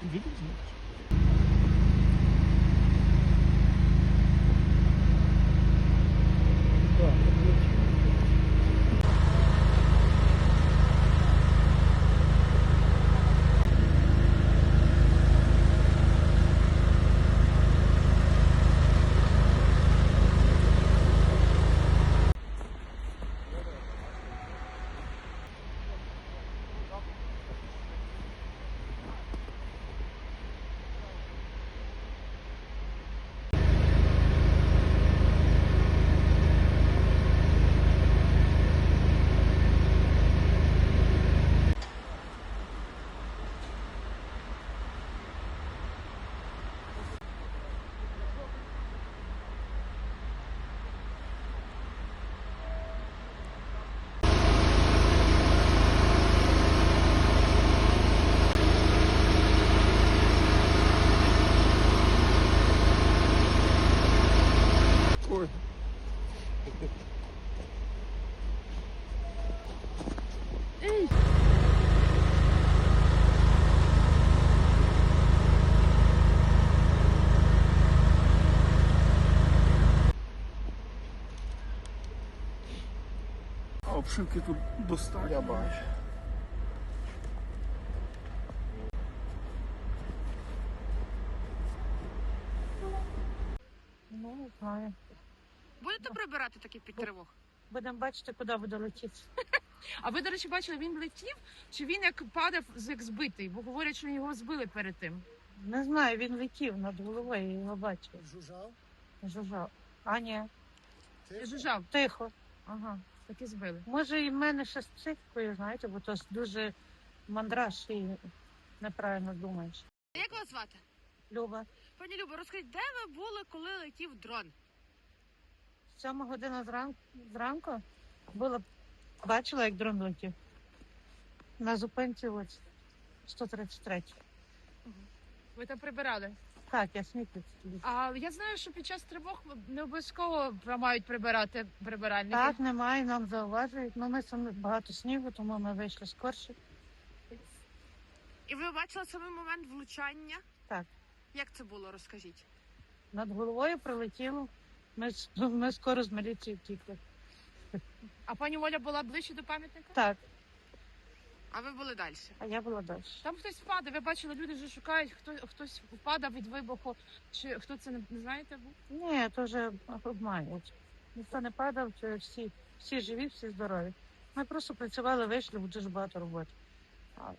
Evidentemente. А обшивки тут достатньо. Я бачу. Ну, не знаю. Будете прибирати такі під тривог? Будемо бачити, куди буде летіти. А ви, до речі, бачили, він летів, чи він як падав, як збитий? Бо говорять, що його збили перед тим. Не знаю, він летів над головою, я його бачив. Жужжав? Жужжав. А ні, І жужжав. тихо. Ага, так і збили. Може, і в мене ще з психікою, знаєте, бо то ж дуже мандраж і неправильно думаєш. Як вас звати? Люба, Пані Любо, розкажіть, де ви були, коли летів дрон? сьома година зранку, зранку було, бачила, як дрон летів. На зупинці ось 133. Ви там прибирали. Так, я смітницю. тоді. А я знаю, що під час тривог не обов'язково мають прибирати прибиральники. Так, немає, нам зауважують. Ну, ми самі багато снігу, тому ми вийшли скорше. І ви бачили саме момент влучання? Так. Як це було, розкажіть? Над головою прилетіло. Ми, ми скоро з міліції втікли. А пані Оля була ближче до пам'ятника? Так, А ви були далі? а я була далі. Там хтось впаде. Ви бачили, люди вже шукають, хто хтось впадав від вибуху. Чи хто це не, не знаєте? був? Ні, то вже обманюють. Ніхто не падав, це всі, всі живі, всі здорові. Ми просто працювали, вийшли, бо дуже багато роботи. А